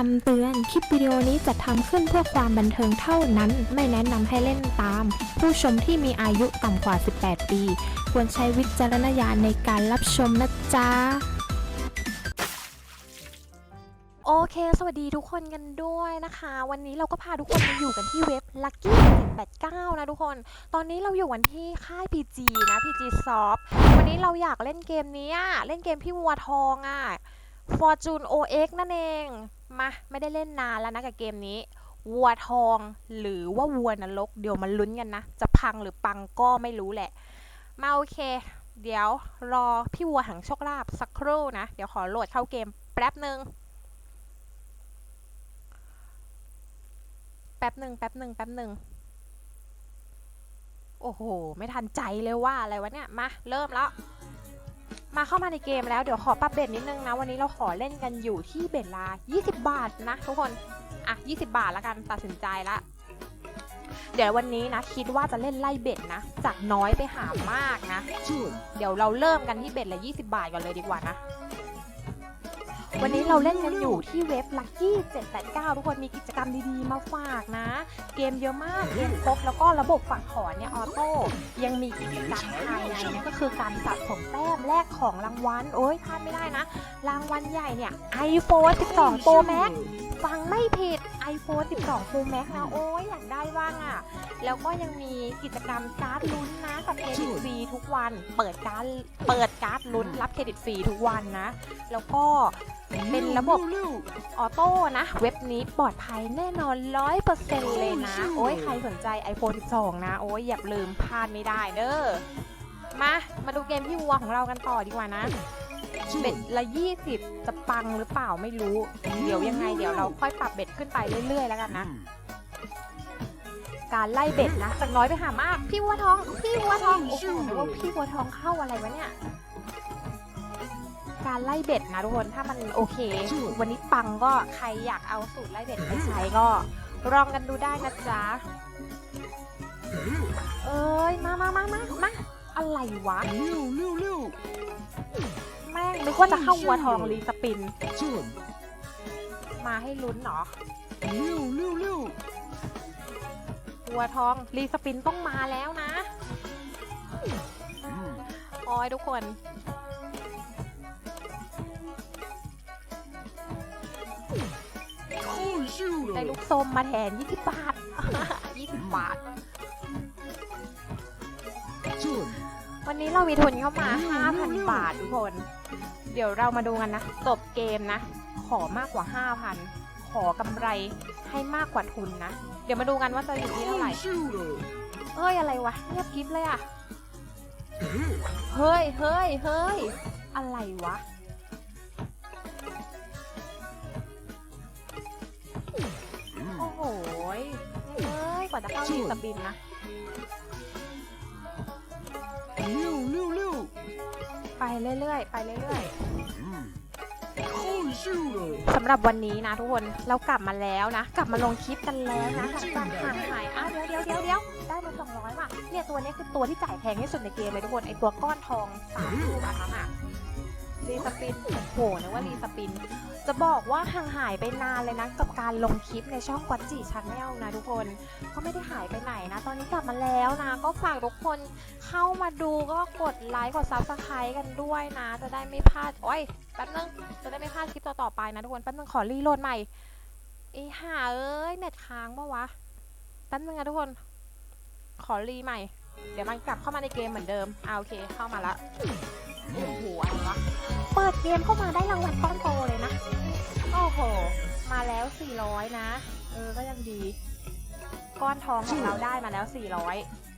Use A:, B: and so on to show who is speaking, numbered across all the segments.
A: คำเตือน คลิปวิดีโอนี้จะทำขึ้นเพื่อความบันเทิงเท่านั้น ไม่แนะนำให้เล่นตาม ผู้ชมที่มีอายุต่ำกว่า 18 ปี ควรใช้วิจารณญาณในการรับชมนะจ๊ะ
B: โอเค สวัสดีทุกคนกันด้วยนะคะ วันนี้เราก็พาทุกคนมาอยู่กันที่เว็บ Lucky 789 นะทุกคน ตอนนี้เราอยู่กันที่ค่าย PG นะ PG Soft วันนี้เราอยากเล่นเกมนี้เล่นเกมพี่วัวทองอะ Fortune OX นั่นเอง มาไม่ได้เล่นนานแล้วนะกับเกมนี้ วัวทองหรือว่าวัวนรกเดี๋ยวมาลุ้นกันนะ จะพังหรือปังก็ไม่รู้แหละ มาโอเค เดี๋ยวรอพี่วัวหังโชคลาภสักครู่นะ เดี๋ยวขอโหลดเข้าเกมแป๊บหนึ่งแป๊บหนึ่งแป๊บหนึ่งแป๊บหนึ่งโอ้โห ไม่ทันใจเลยว่าอะไรวะเนี่ย มา เริ่มแล้ว มาเข้ามาในเกมแล้วเดี๋ยวขอปรับเบ็ดนิดนึงนะ วันนี้เราขอเล่นกันอยู่ที่เบ็ดลา 20 บาทนะทุกคน อะ 20 บาทแล้วกันตัดสินใจละเดี๋ยววันนี้นะคิดว่าจะเล่นไล่เบ็ดนะ จากน้อยไปหามากนะ เดี๋ยวเราเริ่มกันที่เบ็ดละ 20 บาทก่อนเลยดีกว่านะ วันนี้เราเล่นกันอยู่ที่เว็บ Lucky 789 ทุกคนมีกิจกรรมดีๆ มาฝากนะ เกมเยอะมากเกมครบแล้วก็ระบบฝากถอนเนี่ยออโต้ยังมีกิจกรรมภายในเนี่ยก็คือการสะสมแต้มแลกของรางวัล โอ้ยพลาดไม่ได้นะ รางวัลใหญ่เนี่ย iPhone 12 Pro Max ฟังไม่ผิด iPhone 12 Pro Max นะ โอ้ยอยากได้บ้างอะ่ะ แล้วก็ยังมีกิจกรรมการ์ดลุ้นนะกับเครดิตฟรีทุกวัน เปิดการ์ดเปิดการ์ดลุ้นรับเครดิตฟรีทุกวันนะ แล้วก็เป็นระบบออโต้นะ เว็บนี้ปลอดภัยแน่นอน100%เลยนะ โอ้ยใครสนใจ iPhone 12 นะ โอ้ยอย่าลืมพลาดไม่ได้เด้อมา มาดูเกมที่วัวของเรากันต่อดีกว่านะเบ็ดละ 20 จะปังหรือเปล่าไม่รู้ เดี๋ยวยังไงเดี๋ยวเราค่อยปรับเบ็ดขึ้นไปเรื่อยๆแล้วกันนะ การไล่เบ็ดนะจากน้อยไปหามาก พี่วัวทอง พี่วัวทองโอ้โหว่าพี่วัวทองเข้าอะไรวะเนี่ยการไล่เบ็ดนะทุกคนถ้ามันโอเค วันนี้ปังก็ใครอยากเอาสูตรไล่เบ็ดไปใช้ก็ลองกันดูได้นะจ๊ะเอ้ยมามามามามาอะไรวะแม่งนึกว่าจะเข้าวัวทองรีสปิน มาให้ลุ้นเหรอ วัวทองรีสปินต้องมาแล้วนะโอ้ยทุกคน ได้ลูกส้มมาแทน 20 บาท 20 บาท วันนี้เรามีทุนเข้ามา 5,000 บาททุกคน เดี๋ยวเรามาดูกันนะ จบเกมนะ ขอมากกว่า 5,000 ขอกำไรให้มากกว่าทุนนะ เดี๋ยวมาดูกันว่าจะอยู่ที่เท่าไหร่ เอ้ยอะไรวะเงียบกริฟเลยอะเฮ้ยเฮ้ยเฮ้ยอะไรวะ โอ้โหยเอ้ยกว่าจะเข้ารีสปินนะไปเรื่อยๆ ไปเรื่อยๆ สำหรับวันนี้นะทุกคนเรากลับมาแล้วนะ กลับมาลงคลิปกันแล้วนะหลังจากห่างหายอ้าวเดี๋ยวเดี๋ยวเดี๋ยวเดี๋ยวได้มาสองร้อยว่ะเนี่ยตัวนี้คือตัวที่จ่ายแพงที่สุดในเกมเลยทุกคนไอตัวก้อนทองสามลูกอันนั้นอะรีสปินโอ้โหนึกว่ารีสปิน จะบอกว่าห่างหายไปนานเลยนะกับการลงคลิปในช่องกวัดจีชันแนลนะทุกคนก็ไม่ได้หายไปไหนนะ ตอนนี้กลับมาแล้วนะ ก็ฝากทุกคนเข้ามาดูก็กดไลค์กดซับสไครต์กันด้วยนะ จะได้ไม่พลาดโอ้ย แป๊บนึงจะได้ไม่พลาดคลิปต่อๆไปนะทุกคนแป๊บนึงขอรีโหลดใหม่ไอ้ห่าเอ้ยเน็ตค้างปะวะแป๊บนึงนะทุกคน ขอรีใหม่ เดี๋ยวมันกลับเข้ามาในเกมเหมือนเดิมอ่าโอเคเข้ามาละโอ้โหอะไรวะเปิดเกมเข้ามาได้รางวัลก้อนโตเลยนะโอ้โหมาแล้ว400นะเออก็ยังดี ก้อนทองของเราได้มาแล้ว400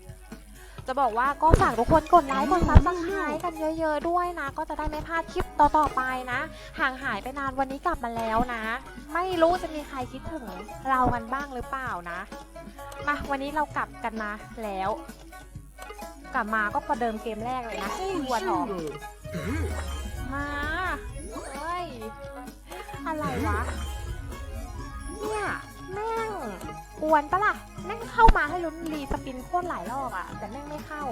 B: จะบอกว่าก็ฝากทุกคนกดไลค์กดซับสไครต์กันเยอะ ๆ ด้วยนะ ก็จะได้ไม่พลาดคลิปต่อๆไปนะ ห่างหายไปนานวันนี้กลับมาแล้วนะ ไม่รู้จะมีใครคิดถึงเรากันบ้างหรือเปล่านะมาวันนี้เรากลับกันมาแล้ว กลับมาก็ประเดิมเกมแรกเลยนะวัวทองมาเฮ้ยอะไรวะเนี่ยแม่ง กวนปะล่ะแม่งเข้ามาให้ลุ้นรีสปินโคตรหลายรอบอะแต่แม่งไม่เข้า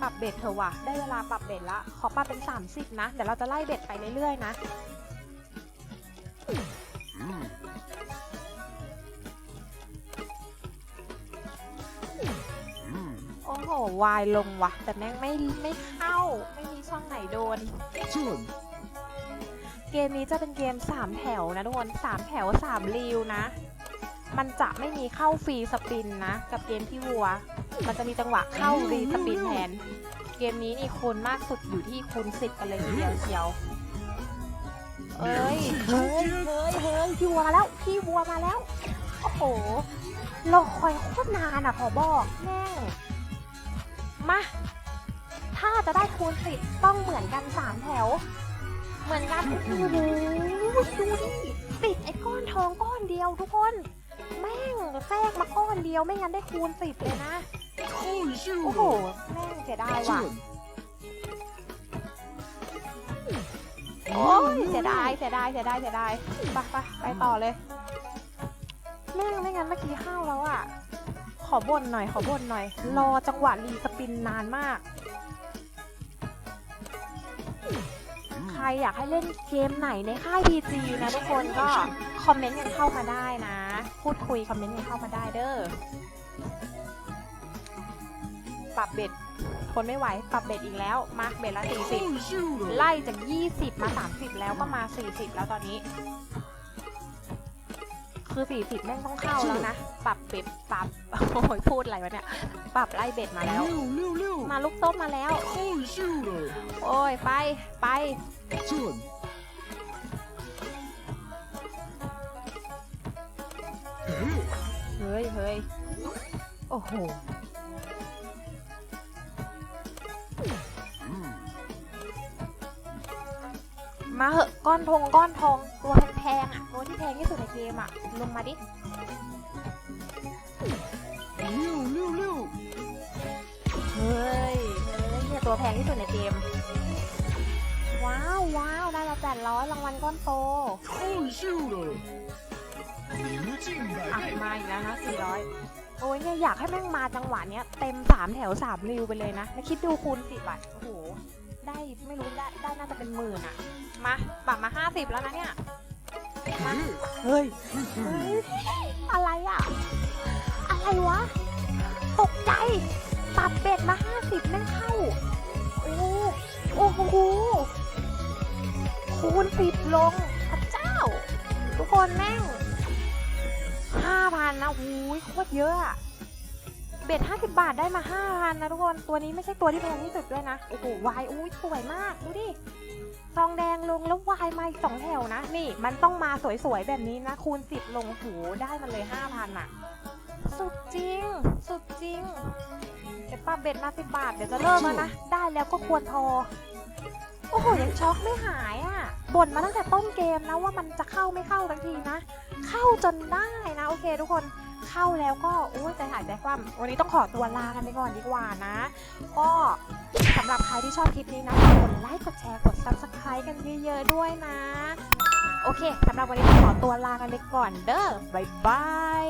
B: ปรับเบ็ดเถอะว่ะ ได้เวลาปรับเบ็ดละ ขอปรับเป็น 30 นะเดี๋ยวเราจะไล่เบ็ดไปเรื่อยๆนะโอ้โหวายลงว่ะ แต่แม่งไม่ไม่เข้า ไม่มีช่องไหนโดน เกมนี้จะเป็นเกม 3 แถวนะทุกคน3แถว3รีวนะ มันจะไม่มีเข้าฟรีสปินนะ กับเกมที่วัว มันจะมีจังหวะเข้ารีสปินแทน เกมนี้นี่คูณมากสุดอยู่ที่คูณ10กันเลยทีเดียวเชียวเอ้ยเฮ้ยเฮ้ยเฮ้ยพี่วัวมาแล้วพี่วัวมาแล้ว โอ้โหรอคอยโคตรนานอะขอบอกแม่งมา ถ้าจะได้คูณสิบต้องเหมือนกันสามแถว เหมือนกันโอ้โหดูดิติดไอ้ก้อนทองก้อนเดียวทุกคน แม่งแทรกมาก้อนเดียวไม่งั้นได้คูณสิบเลยนะ โอ้โห แม่งเสียดายว่ะโอ้ยเสียดายเสียดายเสียดายเสียดายไปไปไปต่อเลยแม่งไม่งั้นเมื่อกี้เข้าวแล้วอะ ขอบ่นหน่อยขอบ่นหน่อย รอจังหวะรีสปินนานมาก ใครอยากให้เล่นเกมไหนในค่าย PG นะทุกคนก็คอมเมนต์กันเข้ามาได้นะ พูดคุยคอมเมนต์กันเข้ามาได้เด้อปรับเบ็ดทนไม่ไหวปรับเบ็ดอีกแล้วมาเบ็ดละ40 ไล่จาก 20 มา 30 แล้วก็มา 40 แล้วตอนนี้ คือสีสีแม่งต้องเข้าแล้วนะ ปรับเบ็ดปรับโอ้ยพูดอะไรวะเนี่ย ปรับไล่เบ็ดมาแล้ว มาลูกต้มมาแล้ว โอ้ยไปไปเฮ้ยเฮ้ยโอ้โห มาเหอะก้อนทงก้อนทองตัวแพงๆอะตัวที่แพงที่สุดในเกมอะ ลงมาดิเฮ้ยเฮ้ยเนี่ยตัวแพงที่สุดในเกม ว้าวว้าวได้มาแปดร้อยรางวัลก้อนโตอะมาอีกแล้วนะสี่ร้อยโอ้ยเนี่ยอยากให้แม่งมาจังหวะเนี้ยเต็มสามแถวสามริวไปเลยนะแล้วคิดดูคูณสิบอะโอ้โห ได้ไม่รู้ได้ได้น่าจะเป็นหมื่นอะมาปรับมาห้าสิบแล้วนะเนี่ยมาเฮ้ยเฮ้ยอะไรอะอะไรวะตกใจปรับเบ็ดมาห้าสิบแม่งเข้าโอ้โหโอ้โหคูณสิบลงพระเจ้า ทุกคนแม่งห้าพันนะหูยโคตรเยอะอะ เบ็ดห้าสิบาทได้มาห้าพันนะทุกคน ตัวนี้ไม่ใช่ตัวที่แพงที่สุดด้วยนะ โอ้โห วาย อุ้ยสวยมาก ดูดิ ทองแดงลงแล้ววายมาอีกสองแถวนะ นี่ มันต้องมาสวยๆ แบบนี้นะ คูณสิบลงโหได้มันเลยห้าพันอะสุดจริง สุดจริงเดี๋ยวป้าเบ็ดมาสิบบาท เดี๋ยวจะเลิกแล้วนะ ได้แล้วก็ควรพอ โอ้โห ยังช็อกไม่หายอะ่ะ บ่นมาตั้งแต่ต้นเกมนะว่ามันจะเข้าไม่เข้าทันทีนะ เข้าจนได้นะ โอเคทุกคน เข้าแล้วก็โอ้ยใจหายใจคว่ำวันนี้ต้องขอตัวลากันไปก่อนดีกว่านะ ก็สำหรับใครที่ชอบคลิปนี้นะกดไลค์กดแชร์กด subscribe กันเยอะๆด้วยนะ โอเคสำหรับวันนี้ต้องขอตัวลากันไปก่อนเด้อบ๊ายบาย